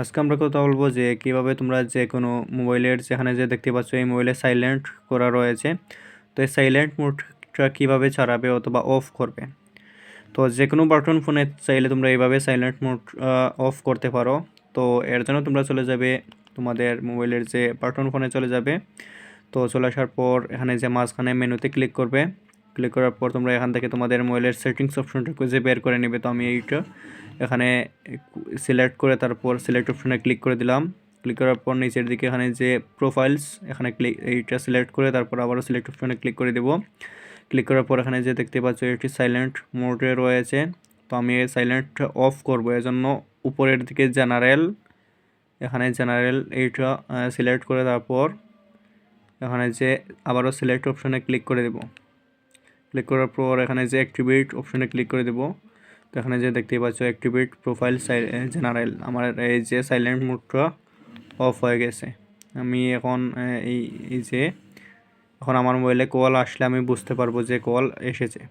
আজকে আমরা কথা বলব যে কীভাবে তোমরা যে কোনো মোবাইলের যেখানে যে দেখতে পাচ্ছ, এই মোবাইলে সাইলেন্ট করা রয়েছে। তো এই সাইলেন্ট মোডটা কীভাবে ছাড়াবে অথবা অফ করবে? তো যে কোনো বাটন ফোনে চাইলে তোমরা এইভাবে সাইলেন্ট মোড অফ করতে পারো। তো এর জন্য তোমরা চলে যাবে তোমাদের মোবাইলের যে বাটন ফোনে চলে যাবে। তো চলে আসার পর এখানে যে মাঝখানে মেনুতে ক্লিক করবে। ক্লিক করার পর তোমরা এখান থেকে তোমাদের মোবাইলের সেটিংস অপশনটা খুঁজে বের করে নেবে। তো আমি এইটা এখানে সিলেক্ট করে তারপর সিলেক্ট অপশনে ক্লিক করে দিলাম। ক্লিক করার পর নিচের দিকে এখানে যে প্রোফাইলস এখানে ক্লিক এইটা সিলেক্ট করে তারপর আবারও সিলেক্ট অপশনে ক্লিক করে দেবো। ক্লিক করার পর এখানে যে দেখতে পাচ্ছ, এটি সাইলেন্ট মোডে রয়েছে। তো আমি এই সাইলেন্ট অফ করব। এজন্য উপরের দিকে জেনারেল এখানে জেনারেল এইটা সিলেক্ট করে তারপর এখানে যে আবারও সিলেক্ট অপশনে ক্লিক করে দেব। ক্লিক করার পর এখানে যে অ্যাক্টিভেট অপশনে ক্লিক করে দেবো। তো এখানে যে দেখতে পাচ্ছ অ্যাক্টিভেট প্রোফাইল জেনারেল আমার এই যে সাইলেন্ট মোডটা অফ হয়ে গেছে। আমি এখন এই এই যে, এখন আমার মোবাইলে কল আসলে আমি বুঝতে পারব যে কল এসেছে।